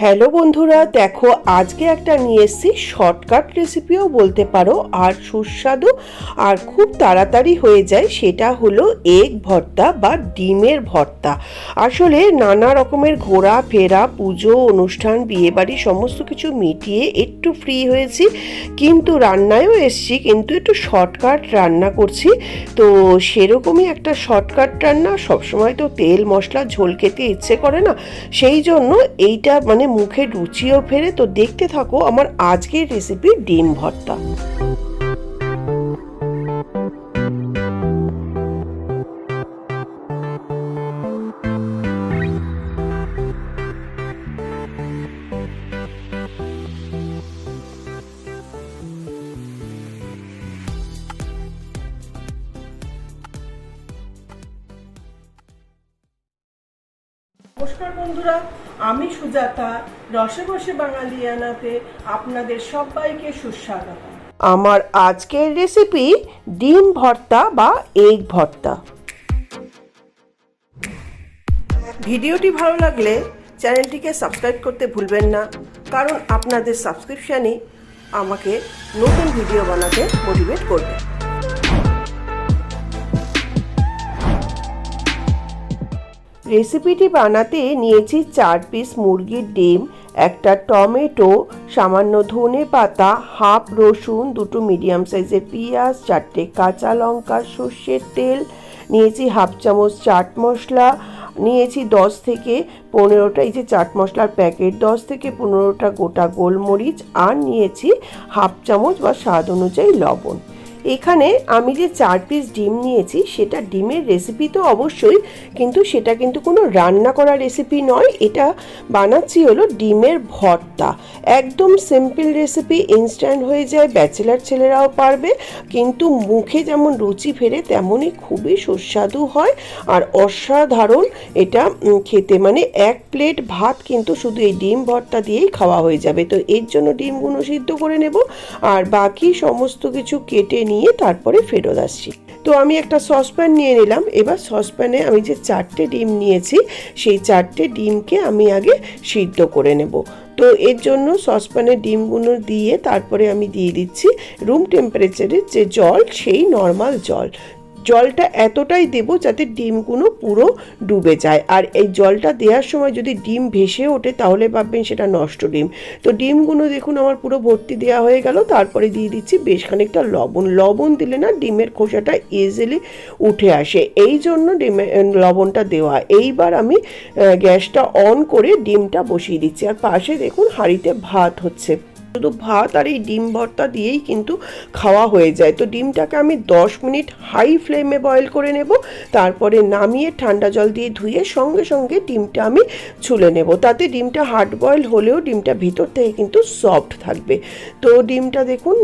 Hello বন্ধুরা, দেখো আজকে একটা নিয়ে এসেছি শর্টকাট রেসিপিও বলতে পারো, আর সুস্বাদু আর খুব তাড়াতাড়ি হয়ে যায়, সেটা হলো এগ ভর্তা বা ডিমের ভর্তা। আসলে নানা রকমের ঘোরা ফেরা, পুজো, অনুষ্ঠান, বিয়েবাড়ি সমস্ত কিছু মিটিয়ে একটু ফ্রি হয়েছি, কিন্তু রান্নায়ও এসছি, কিন্তু একটু শর্টকাট রান্না করছি। তো সেরকমই একটা শর্টকাট রান্না, সবসময় তো তেল, মশলা, ঝোল খেতে ইচ্ছে করে না, সেই জন্য এইটা মানে মুখে রুচিও ফেরে তো দেখতে থাকো আমার আজকের রেসিপি ডিম ভর্তা। সুজাতা রসে বসে বাঙালিয়ানাতে আপনাদের সবাইকে সুস্বাগত। আমার আজকের রেসিপি ডিম ভর্তা বা এগ ভর্তা। ভিডিওটি ভালো লাগলে চ্যানেলটিকে সাবস্ক্রাইব করতে ভুলবেন না কারণ আপনাদের সাবস্ক্রিপশানই আমাকে নতুন ভিডিও বানাতে মোটিভেট করবে। রেসিপিটি বানাতে নিয়েছি চার পিস মুরগির ডিম, একটা টমেটো, সামান্য ধনে পাতা হাফ রসুন, দুটো মিডিয়াম সাইজের পেঁয়াজ, চারটে কাঁচা লঙ্কা, সর্ষের তেল, নিয়েছি হাফ চামচ চাট মশলা, নিয়েছি দশ থেকে পনেরোটা, এই যে চাট মশলার প্যাকেট দশ থেকে পনেরোটা গোটা গোলমরিচ, আর নিয়েছি হাফ চামচ বা স্বাদ অনুযায়ী লবণ। এখানে আমি যে চার পিস ডিম নিয়েছি, সেটা ডিমের রেসিপি তো অবশ্যই, কিন্তু সেটা কিন্তু কোনো রান্না করা রেসিপি নয়। এটা বানাচ্ছি হলো ডিমের ভর্তা। একদম সিম্পল রেসিপি ইনস্ট্যান্ট হয়ে যায় ব্যাচেলার ছেলেরাও পারবে, কিন্তু মুখে যেমন রুচি ফেরে, তেমনই খুবই সুস্বাদু হয়। আর অসাধারণ এটা খেতে। মানে এক প্লেট ভাত কিন্তু শুধু এই ডিম ভর্তা দিয়েই খাওয়া হয়ে যাবে। তো এর জন্য ডিমগুলো সিদ্ধ করে নেব। আর বাকি সমস্ত কিছু কেটে নিয়ে তারপরে ফেরত আসছি। তো আমি একটা সসপ্যান নিয়ে নিলাম। এবার সসপ্যানে আমি যে চারটে ডিম নিয়েছি, সেই চারটে ডিমকে আমি আগে সিদ্ধ করে নেব। তো এর জন্য সসপ্যানে ডিমগুলো দিয়ে তারপরে আমি দিয়ে দিচ্ছি রুম টেম্পারেচারের যে জল, সেই নর্মাল জল। জলটা এতটাই দেবো যাতে ডিমগুলো পুরো ডুবে যায়। আর এই জলটা দেওয়ার সময় যদি ডিম ভেসে ওঠে, তাহলে ভাববেন সেটা নষ্ট ডিম। তো ডিমগুলো দেখুন আমার পুরো ভর্তি দেওয়া হয়ে গেল। তারপরে দিয়ে দিচ্ছি বেশ খানিকটা লবণ। লবণ দিলে না ডিমের খোসাটা ইজিলি উঠে আসে। এই জন্য ডিমে লবণটা দেওয়া। এইবার আমি গ্যাসটা অন করে ডিমটা বসিয়ে দিচ্ছি। আর পাশে দেখুন হাঁড়িতে ভাত হচ্ছে। শুধু ভাত আর এই ডিম ভর্তা দিয়েই কিন্তু খাওয়া হয়ে যায়। তো ডিমটাকে আমি দশ মিনিট হাই ফ্লেমে বয়েল করে নেব, তারপরে নামিয়ে ঠান্ডা জল দিয়ে ধুয়ে সঙ্গে সঙ্গে ডিমটা আমি ছুলে নেব। তাতে ডিমটা হার্ড বয়েল হলেও ডিমটা ভিতর থেকে কিন্তু সফট থাকবে। তো ডিমটা দেখুন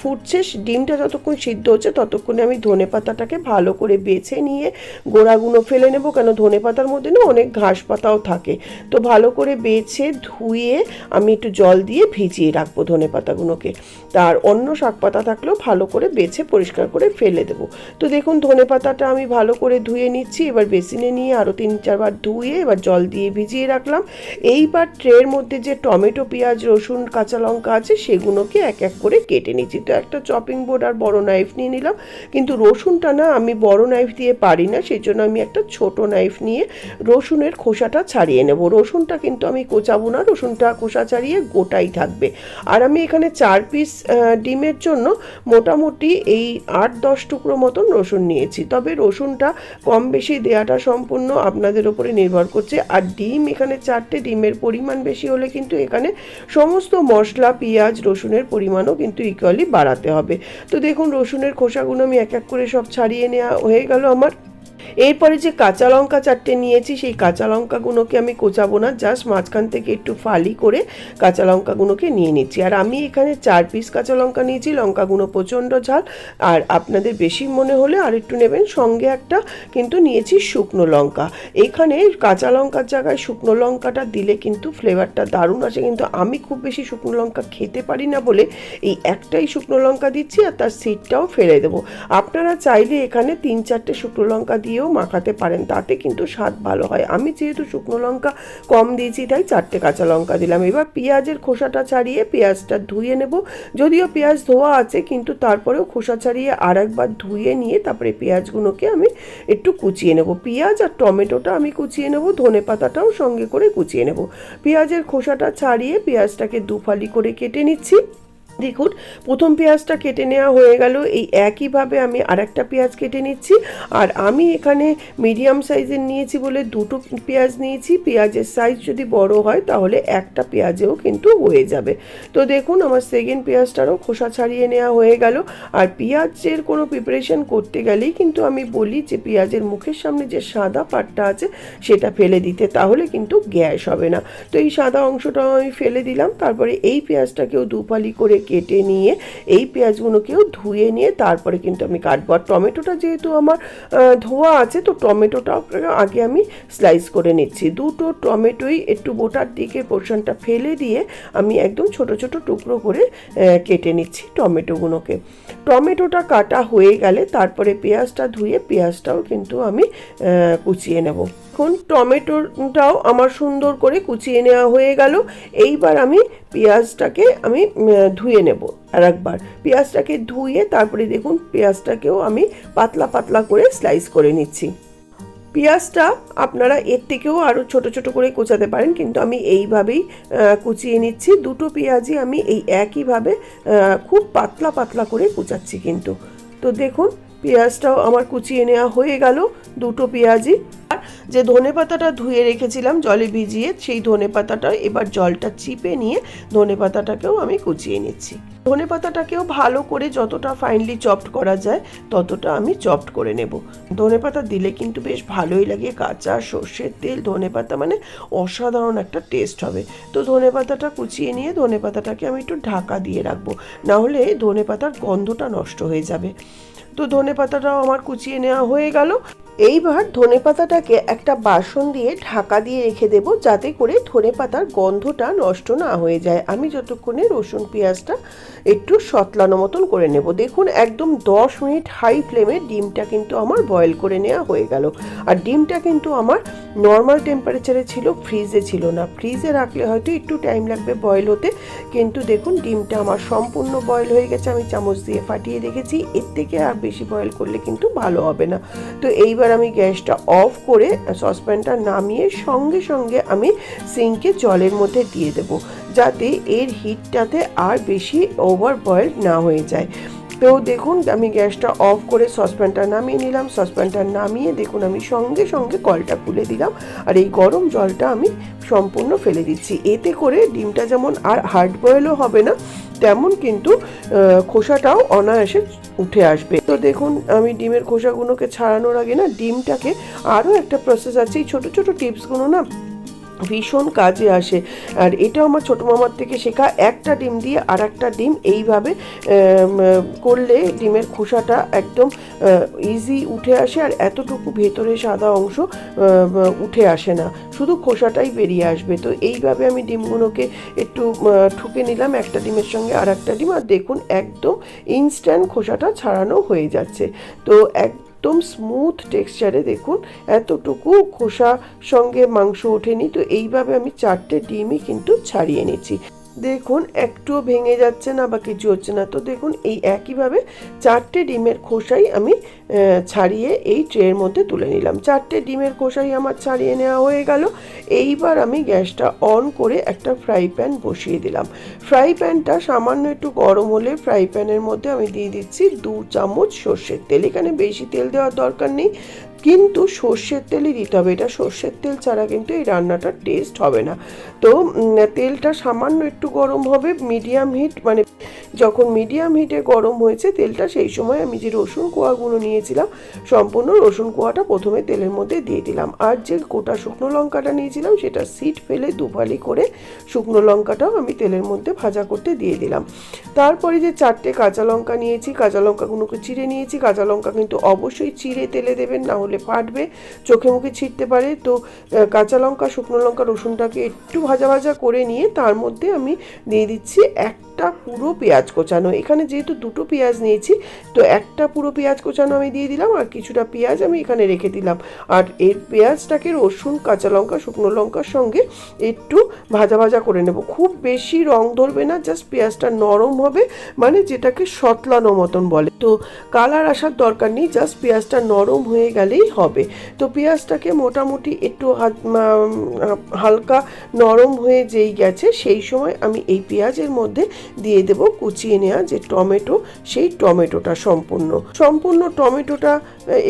ফুটছে। ডিমটা যতক্ষণ সিদ্ধ হচ্ছে ততক্ষণে আমি ধনে পাতাটাকে ভালো করে বেছে নিয়ে গোড়াগুলো ফেলে নেব, কেন ধনে পাতার মধ্যে না অনেক ঘাস পাতাও থাকে। তো ভালো করে বেছে ধুয়ে আমি একটু জল দিয়ে ভিজিয়ে রাখব। ধনে পাতাগুলোকে। তার অন্য শাক পাতা থাকলেও ভালো করে বেছে পরিষ্কার করে ফেলে দেবো। তো দেখুন, ধনে পাতাটা আমি ভালো করে ধুয়ে নিচ্ছি, এবার বেসিনে নিয়ে আরও তিন চারবার ধুয়ে এবার জল দিয়ে ভিজিয়ে রাখলাম। এইবার ট্রের মধ্যে যে টমেটো, পেঁয়াজ, রসুন, কাঁচা লঙ্কা আছে, সেগুলোকে এক এক করে কেটে নিচ্ছি। তো একটা চপিং বোর্ড আর বড় নাইফ নিয়ে নিলাম। কিন্তু রসুনটা না, আমি বড় নাইফ দিয়ে পারি না সেই জন্য আমি একটা ছোট নাইফ নিয়ে রসুনের খোসাটা ছাড়িয়ে নেব। রসুনটা কিন্তু আমি কোচাবো না, রসুনটা খোসা ছাড়িয়ে গোটাই থাকবে। আর আমি এখানে চার পিস ডিমের জন্য মোটামুটি এই আট দশ টুকরো মতন রসুন নিয়েছি। তবে রসুনটা কম বেশি দেওয়াটা সম্পূর্ণ আপনাদের উপরে নির্ভর করছে। আর ডিম, এখানে চারটে ডিমের পরিমাণ বেশি হলে কিন্তু এখানে সমস্ত মশলা, পেঁয়াজ, রসুনের পরিমাণও কিন্তু ইকুয়ালি বাড়াতে হবে। তো দেখুন, রসুনের খোসাগুলো আমি এক এক করে সব ছাড়িয়ে নেওয়া হয়ে গেল আমার। এরপরে যে কাঁচা লঙ্কা চারটে নিয়েছি, সেই কাঁচা লঙ্কাগুলোকে আমি কোচাবো না জাস্ট মাঝখান থেকে একটু ফালি করে কাঁচা লঙ্কাগুলোকে নিয়ে নিচ্ছি। আর আমি এখানে চার পিস কাঁচা লঙ্কা নিয়েছি, লঙ্কাগুলো প্রচণ্ড ঝাল। আর আপনাদের বেশি মনে হলে আর একটু নেবেন, সঙ্গে একটা কিন্তু নিয়েছি শুকনো লঙ্কা। এখানে কাঁচা লঙ্কার জায়গায় শুকনো লঙ্কাটা দিলে কিন্তু ফ্লেভারটা দারুণ আসে, কিন্তু আমি খুব বেশি শুকনো লঙ্কা খেতে পারি না বলে এই একটাই শুকনো লঙ্কা দিচ্ছি আর তার সিডটাও ফেলে দেবো। আপনারা চাইলে এখানে তিন চারটে শুকনো লঙ্কা দিয়ে দিয়েও মাখাতে পারেন, তাতে কিন্তু স্বাদ ভালো হয়। আমি যেহেতু শুকনো লঙ্কা কম দিয়েছি, তাই চারটে কাঁচা লঙ্কা দিলাম। এবার পেঁয়াজের খোসাটা ছাড়িয়ে পেঁয়াজটা ধুয়ে নেব। যদিও পেঁয়াজ ধোয়া আছে, কিন্তু তারপরেও খোসা ছাড়িয়ে আর একবার ধুয়ে নিয়ে তারপরে পেঁয়াজগুলোকে আমি একটু কুচিয়ে নেব। পেঁয়াজ আর টমেটোটা আমি কুচিয়ে নেব, ধনে পাতাটাও সঙ্গে করে কুচিয়ে নেব। পেঁয়াজের খোসাটা ছাড়িয়ে পেঁয়াজটাকে দুফালি করে কেটে নিচ্ছি। দেখুন, প্রথম পেঁয়াজটা কেটে নেওয়া হয়ে গেল। এই একইভাবে আমি আরেকটা পেঁয়াজ কেটে নিচ্ছি। আর আমি এখানে মিডিয়াম সাইজের নিয়েছি বলে দুটো পেঁয়াজ নিয়েছি। পেঁয়াজের সাইজ যদি বড় হয়, তাহলে একটা পেঁয়াজেও কিন্তু হয়ে যাবে। তো দেখুন, আমার সেকেন্ড পেঁয়াজটারও খোসা ছাড়িয়ে নেওয়া হয়ে গেল। আর পেঁয়াজের কোনো প্রিপারেশন করতে গেলেই কিন্তু আমি বলি যে, পেঁয়াজের মুখের সামনে যে সাদা পাটটা আছে, সেটা ফেলে দিতে। তাহলে কিন্তু গ্যাস হবে না। তো এই সাদা অংশটাও আমি ফেলে দিলাম। তারপরে এই পেঁয়াজটাকেও দুপালি করে কেটে নিয়ে এই পেঁয়াজগুলোকেও ধুয়ে নিয়ে তারপরে কিন্তু আমি কাটবো। আর টমেটোটা যেহেতু আমার ধোয়া আছে, তো টমেটোটা আগে আমি স্লাইস করে নিচ্ছি। দুটো টমেটোই একটু বোটার দিকে পোর্শনটা ফেলে দিয়ে আমি একদম ছোট ছোট টুকরো করে কেটে নিচ্ছি টমেটোগুলোকে। টমেটোটা কাটা হয়ে গেলে তারপরে পেঁয়াজটা ধুয়ে, পেঁয়াজটাও কিন্তু আমি কুচিয়ে নেব। এখন টমেটোটাও আমার সুন্দর করে কুচিয়ে নেওয়া হয়ে গেল। এইবার আমি পেঁয়াজটাকে আমি ধুয়ে নেব আর একবার পেঁয়াজটাকে ধুয়ে তারপরে দেখুন, পেঁয়াজটাকেও আমি পাতলা পাতলা করে স্লাইস করে নিচ্ছি। পেঁয়াজটা আপনারা এর থেকেও আরও ছোট ছোট করে কুচাতে পারেন, কিন্তু আমি এইভাবেই কুচিয়ে নিচ্ছি। দুটো পেঁয়াজই আমি এই একইভাবে খুব পাতলা পাতলা করে কুচাচ্ছি কিন্তু। তো দেখুন পেঁয়াজটাও আমার কুচিয়ে নেওয়া হয়ে গেল, দুটো পেঁয়াজই। আর যে ধনে পাতাটা ধুয়ে রেখেছিলাম জলে ভিজিয়ে, সেই ধনে পাতাটা এবার জলটা চিপে নিয়ে ধনে পাতাটাকেও আমি কুচিয়ে নিচ্ছি। ধনে পাতাটাকেও ভালো করে যতটা ফাইনলি চপড করা যায়, ততটা আমি চপড করে নেব। ধনে পাতা দিলে কিন্তু বেশ ভালোই লাগে, কাঁচা সর্ষের তেল, ধনে পাতা মানে অসাধারণ একটা টেস্ট হবে। তো ধনে পাতাটা কুচিয়ে নিয়ে ধনে পাতাটাকে আমি একটু ঢাকা দিয়ে রাখব না হলে ধনে পাতার গন্ধটা নষ্ট হয়ে যাবে। তো ধনে পাতাটাও আমার কুচিয়ে নেওয়া হয়ে গেল। এইবার ধনে পাতাটাকে একটা বাসন দিয়ে ঢাকা দিয়ে রেখে দেব যাতে করে ধনে পাতার গন্ধটা নষ্ট না হয়ে যায়। আমি যতক্ষণে রসুন, পেঁয়াজটা একটু সতলানো মতন করে নেব। দেখুন, একদম দশ মিনিট হাই ফ্লেমে ডিমটা কিন্তু আমার বয়েল করে নেওয়া হয়ে গেল। আর ডিমটা কিন্তু আমার নর্মাল টেম্পারেচারে ছিল, ফ্রিজে ছিল না। ফ্রিজে রাখলে হয়তো একটু টাইম লাগবে বয়েল হতে। কিন্তু দেখুন, ডিমটা আমার সম্পূর্ণ বয়েল হয়ে গেছে। আমি চামচ দিয়ে ফাটিয়ে রেখেছি। এর থেকে আর বেশি বয়েল করলে কিন্তু ভালো হবে না। তো এইবার আমি গ্যাসটা অফ করে সসপ্যানটা নামিয়ে সঙ্গে সঙ্গে আমি সিঙ্কে জলের মধ্যে দিয়ে দেব, যাতে এর হিটটাতে আর বেশি ওভার বয়েল না হয়ে যায়। তো দেখুন, আমি গ্যাসটা অফ করে সসপ্যানটা নামিয়ে নিলাম। সসপ্যানটা নামিয়ে দেখুন, আমি সঙ্গে সঙ্গে কলটা খুলে দিলাম আর এই গরম জলটা আমি সম্পূর্ণ ফেলে দিচ্ছি। এতে করে ডিমটা যেমন আর হার্ড বয়েলও হবে না তেমন কিন্তু খোসাটাও অনায়াসে উঠে আসবে। তো দেখুন, আমি ডিমের খোসাগুলোকে ছাড়ানোর আগে না, ডিমটাকে আরও একটা প্রসেস আছে। এই ছোটো ছোটো টিপসগুলো না ভীষণ কাজে আসে। আর এটা আমার ছোটো মামার থেকে শেখা। একটা ডিম দিয়ে আর একটা ডিম এইভাবে করলে ডিমের খোসাটা একদম ইজি উঠে আসে আর এতটুকু ভেতরে সাদা অংশ উঠে আসে না। শুধু খোসাটাই বেরিয়ে আসবে। তো এইভাবে আমি ডিমগুলোকে একটু ঠুকে নিলাম একটা ডিমের সঙ্গে আর একটা ডিম। আর দেখুন, একদম ইনস্ট্যান্ট খোসাটা ছাড়ানো হয়ে যাচ্ছে। তো এক একদম স্মুথ টেক্সচারে দেখুন, এতটুকু খোসা সঙ্গে মাংস ওঠেনি, তো এইভাবে আমি চারটে ডিমই কিন্তু ছাড়িয়ে নিচ্ছি। দেখুন, একটুও ভেঙে যাচ্ছে না বা কিছু হচ্ছে না। তো দেখুন, এই একইভাবে চারটে ডিমের খোসাই আমি ছাড়িয়ে এই ট্রের মধ্যে তুলে নিলাম। চারটে ডিমের খোসাই আমার ছাড়িয়ে নেওয়া হয়ে গেল। এইবার আমি গ্যাসটা অন করে একটা ফ্রাই প্যান বসিয়ে দিলাম। ফ্রাই প্যানটা সামান্য একটু গরম হলে ফ্রাই প্যানের মধ্যে আমি দিয়ে দিচ্ছি দু চামচ সর্ষের তেল। এখানে বেশি তেল দেওয়ার দরকার নেই। কিন্তু সর্ষের তেলই দিতে হবে। এটা সর্ষের তেল ছাড়া কিন্তু এই রান্নাটার টেস্ট হবে না। তো তেলটা সামান্য একটু গরম হবে মিডিয়াম হিট মানে যখন মিডিয়াম হিটে গরম হয়েছে, তেলটা সেই সময় আমি যে রসুন কোয়াগুলো নিয়েছিলাম, সম্পূর্ণ রসুন কোয়াটা প্রথমে তেলের মধ্যে দিয়ে দিলাম। আর যে গোটা শুকনো লঙ্কাটা নিয়েছিলাম, সেটা সিট ফেলে দুফালি করে শুকনো লঙ্কাটাও আমি তেলের মধ্যে ভাজা করতে দিয়ে দিলাম। তারপরে যে চারটে কাঁচা লঙ্কা নিয়েছি, কাঁচা লঙ্কাগুলোকে চিড়ে নিয়েছি, কাঁচা লঙ্কা কিন্তু অবশ্যই চিড়ে তেলে দেবেন, না হলে ফাটবে, চোখে মুখে ছিটতে পারে। তো কাঁচা লঙ্কা, শুকনো লঙ্কা, রসুনটাকে একটু ভাজা ভাজা করে নিয়ে তার মধ্যে আমি দিয়ে দিচ্ছি এক একটা পুরো পেঁয়াজ কোচানো। এখানে যেহেতু দুটো পেঁয়াজ নিয়েছি, তো একটা পুরো পেঁয়াজ কোচানো আমি দিয়ে দিলাম আর কিছুটা পেঁয়াজ আমি এখানে রেখে দিলাম। আর এর পেঁয়াজটাকে রসুন, কাঁচা লঙ্কা, শুকনো লঙ্কার সঙ্গে একটু ভাজা ভাজা করে নেব। খুব বেশি রং ধরবে না, জাস্ট পেঁয়াজটা নরম হবে মানে যেটাকে সতলানো মতন বলে। তো কালার আসার দরকার নেই, জাস্ট পেঁয়াজটা নরম হয়ে গেলেই হবে। তো পেঁয়াজটাকে মোটামুটি একটু হালকা নরম হয়ে যেই গেছে, সেই সময় আমি এই পেঁয়াজের মধ্যে দিয়ে দেব কুচিয়ে নেওয়া যে টমেটো, সেই টমেটোটা সম্পূর্ণ। সম্পূর্ণ টমেটোটা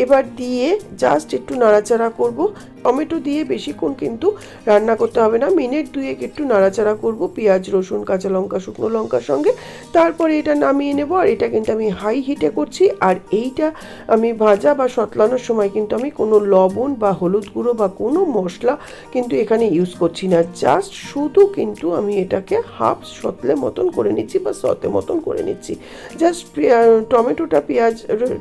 এবার দিয়ে জাস্ট একটু নাড়াচাড়া করব। টমেটো দিয়ে বেশিক্ষণ কিন্তু রান্না করতে হবে না। মিনিট দুয়েক একটু নাড়াচাড়া করব, পেঁয়াজ, রসুন, কাঁচা লঙ্কা, শুকনো লঙ্কার সঙ্গে। তারপরে এটা নামিয়ে নেব, আর এটা কিন্তু আমি হাই হিটে করছি। আর এইটা আমি ভাজা বা সতলানোর সময় কিন্তু আমি কোনো লবণ বা হলুদ গুঁড়ো বা কোনো মশলা কিন্তু এখানে ইউজ করছি না। জাস্ট শুধু কিন্তু আমি এটাকে হাফ সতলে মতন করে নিচ্ছি বা সতে মতন করে নিচ্ছি। জাস্ট টমেটোটা পেঁয়াজ,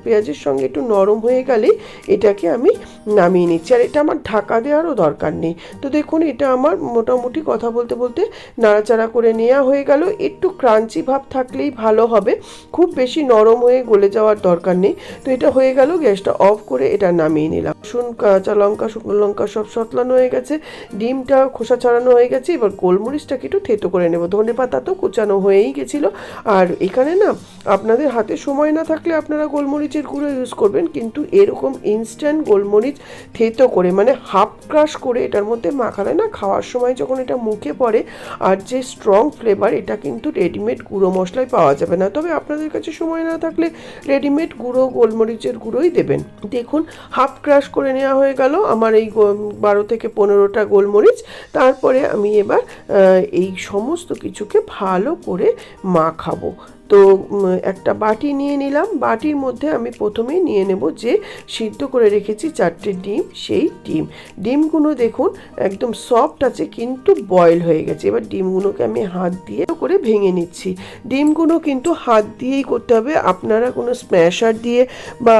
পেঁয়াজের সঙ্গে একটু নরম হয়ে গেলেই এটাকে আমি নামিয়ে নিচ্ছি। আর এটা আমার ঢাকা দেওয়ারও দরকার নেই। তো দেখুন, এটা আমার মোটামুটি কথা বলতে বলতে নাড়াচাড়া করে নেওয়া হয়ে গেল। একটু ক্রাঞ্চি ভাব থাকলেই ভালো হবে। খুব বেশি নরম হয়ে গলে যাওয়ার দরকার নেই। তো এটা হয়ে গেল, গ্যাসটা অফ করে এটা নামিয়ে নিলাম। শুন কাঁচা লঙ্কা, শুকনো লঙ্কা সব সতলানো হয়ে গেছে। ডিমটা খোসা ছাড়ানো হয়ে গেছে। এবার গোলমরিচটাকে একটু থেতো করে নেব। ধনে পাতা তো কুচানো হয়েই গেছিল। আর এখানে না, আপনাদের হাতে সময় না থাকলে আপনারা গোলমরিচের গুঁড়ো ইউজ করবেন। কিন্তু এরকম ইনস্ট্যান্ট গোলমরিচ থেতো করে মানে হাফ ক্রাশ করে এটার মধ্যে মাখালে না খাওয়ার সময় যখন এটা মুখে পড়ে আর যে স্ট্রং ফ্লেভার এটা কিন্তু রেডিমেড গুঁড়ো মশলায় পাওয়া যাবে না। তবে আপনাদের কাছে সময় না থাকলে রেডিমেড গুঁড়ো, গোলমরিচের গুঁড়োই দেবেন। দেখুন হাফ ক্রাশ করে নেওয়া হয়ে গেল আমার এই বারো থেকে পনেরোটা গোলমরিচ। তারপরে আমি এবার এই সমস্ত কিছুকে ভালো করে মাখাবো। তো একটা বাটি নিয়ে নিলাম। বাটির মধ্যে আমি প্রথমেই নিয়ে নেব যে সিদ্ধ করে রেখেছি চারটে ডিম, সেই ডিম। ডিমগুলো দেখুন একদম সফট আছে, কিন্তু বয়েল হয়ে গেছে। এবার ডিমগুলোকে আমি হাত দিয়ে করে ভেঙে নিচ্ছি। ডিমগুলো কিন্তু হাত দিয়েই করতে হবে। আপনারা কোনো স্ম্যাশার দিয়ে বা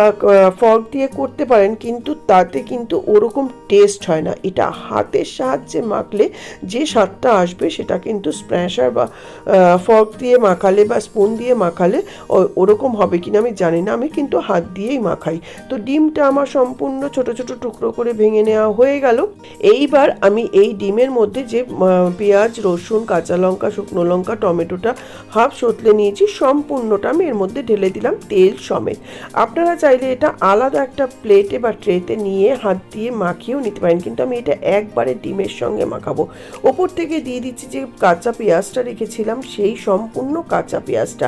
ফর্ক দিয়ে করতে পারেন, কিন্তু তাতে কিন্তু ওরকম টেস্ট হয় না। এটা হাতের সাহায্যে মাখলে যে স্বাদটা আসবে, সেটা কিন্তু স্প্যাশার বা ফর্ক দিয়ে মাখালে বা স্পুন দিয়ে মাখালে ওরকম হবে কিনা আমি জানি না। আমি কিন্তু হাত দিয়েই মাখাই। তো ডিমটা আমার সম্পূর্ণ ছোট ছোট টুকরো করে ভেঙে নেওয়া হয়ে গেল। এইবার আমি এই ডিমের মধ্যে যে পেঁয়াজ, রসুন, কাঁচা লঙ্কা, শুকনো লঙ্কা, টমেটোটা হাফ সতলে নিয়েছি, সম্পূর্ণটা আমি এর মধ্যে ঢেলে দিলাম তেল সমেত। আপনারা চাইলে এটা আলাদা একটা প্লেটে বা ট্রেতে নিয়ে হাত দিয়ে মাখিয়েও নিতে পারেন, কিন্তু আমি এটা একবারে ডিমের সঙ্গে মাখাবো। ওপর থেকে দিয়ে দিচ্ছি যে কাঁচা পেঁয়াজটা রেখেছিলাম, সেই সম্পূর্ণ কাঁচা পেঁয়াজটা।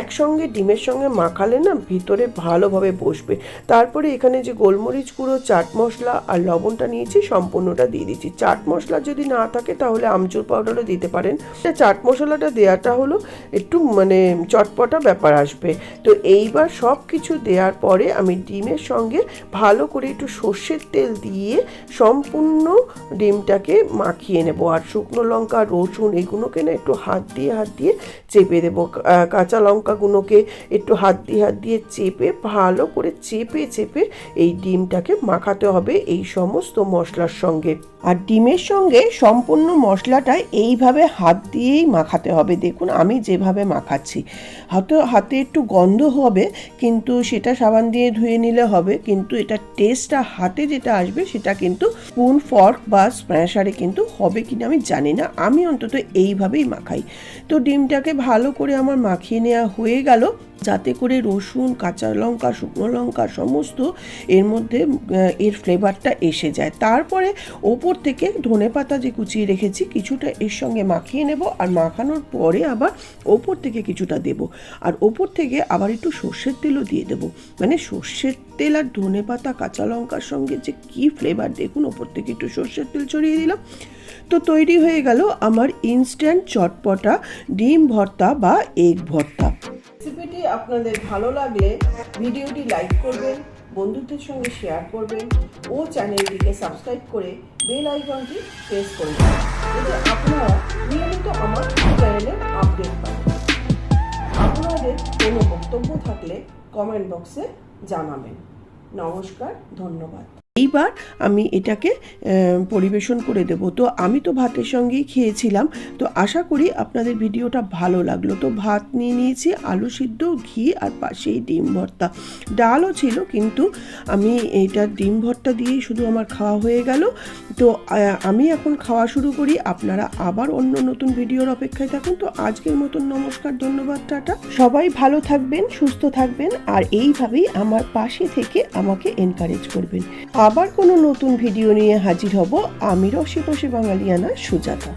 একসঙ্গে ডিমের সঙ্গে মাখালে না ভিতরে ভালোভাবে বসবে। তারপরে এখানে যে গোলমরিচ গুঁড়ো, চাট মশলা আর লবণটা নিয়েছি, সম্পূর্ণটা দিয়ে দিচ্ছি। চাট মশলা যদি না থাকে তাহলে আমচুর পাউডারও দিতে পারেন। চাট মশলাটা দেওয়াটা হলো একটু মানে চটপটা ব্যাপার আসবে। তো এইবার সব কিছু দেওয়ার পরে আমি ডিমের সঙ্গে ভালো করে একটু সর্ষের তেল দিয়ে সম্পূর্ণ ডিমটাকে মাখিয়ে নেব। আর শুকনো লঙ্কা, রসুন এগুলোকে না একটু হাত দিয়ে হাত দিয়ে চেপে দেবো। কাঁচা লঙ্কাগুলোকে একটু হাত দিয়ে হাত দিয়ে চেপে, ভালো করে চেপে চেপে এই ডিমটাকে মাখাতে হবে এই সমস্ত মশলার সঙ্গে। আর ডিমের সঙ্গে সম্পূর্ণ মশলাটা এইভাবে হাত দিয়েই মাখাতে হবে। দেখুন, আমি যেভাবে মাখাচ্ছি। হয়তো হাতে একটু গন্ধ হবে, কিন্তু সেটা সাবান দিয়ে ধুয়ে নিলে হবে। কিন্তু এটা টেস্টটা হাতে যেটা আসবে, সেটা কিন্তু স্পুন ফর্ক বা স্ম্যাশারে কিন্তু হবে কিনা আমি জানি না। আমি অন্তত এইভাবেই মাখাই। তো ডিমটাকে ভালো করে আমার মাখিয়ে নেওয়া হয়ে গেল। যাতে করে রসুন, কাঁচা লঙ্কা, শুকনো লঙ্কা সমস্ত এর মধ্যে এর ফ্লেভারটা এসে যায়। তারপরে ওপর থেকে ধনে পাতা যে কুচিয়ে রেখেছি, কিছুটা এর সঙ্গে মাখিয়ে নেব আর মাখানোর পরে আবার ওপর থেকে কিছুটা দেব। আর ওপর থেকে আবার একটু সর্ষের তেলও দিয়ে দেবো। মানে সর্ষের তেল আর ধনে পাতা, কাঁচা লঙ্কার সঙ্গে যে কি ফ্লেভার দেখুন, ওপর থেকে একটু সর্ষের তেল ছড়িয়ে দিলাম। তো তৈরি হয়ে গেল আমার ইনস্ট্যান্ট চটপটা, ডিম ভর্তা বা এগ ভর্তা। রেসিপিটি আপনাদের ভালো লাগলে ভিডিওটি লাইক করবেন, বন্ধুদের সঙ্গে শেয়ার করবেন ও চ্যানেলটিকে সাবস্ক্রাইব করে বেল আইকনটি প্রেস করে দেবেন যাতে আপনারা নিয়মিত আমার চ্যানেলের আপডেট পাবেন আপনাদের কোনো বক্তব্য থাকলে কমেন্ট বক্সে জানাবেন। নমস্কার, ধন্যবাদ। এইবার আমি এটাকে পরিবেশন করে দেব। তো আমি তো ভাতের সঙ্গেই খেয়েছিলাম। তো আশা করি আপনাদের ভিডিওটা ভালো লাগল। তো ভাত নিয়ে নিয়েছি, আলু সিদ্ধ, ঘি আর পাশেই ডিম ভর্তা। ডালও ছিল, কিন্তু আমি এটা ডিম ভর্তা দিয়েই শুধু আমার খাওয়া হয়ে গেল। তো আমি এখন খাওয়া শুরু করি। আপনারা আবার অন্য নতুন ভিডিওর অপেক্ষায় থাকুন। তো আজকের মতন নমস্কার, ধন্যবাদ, টাটা। সবাই ভালো থাকবেন, সুস্থ থাকবেন, আর এইভাবেই আমার পাশে থেকে আমাকে এনকারেজ করবেন। আবার কোনো নতুন ভিডিও নিয়ে হাজির হব। আমি রসি বসে বাঙালিয়ানা সুজাতা।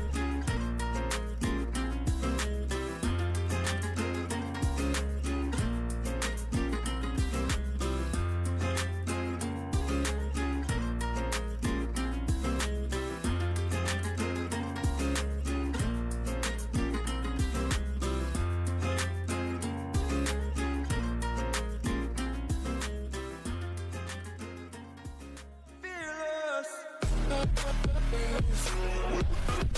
Yeah.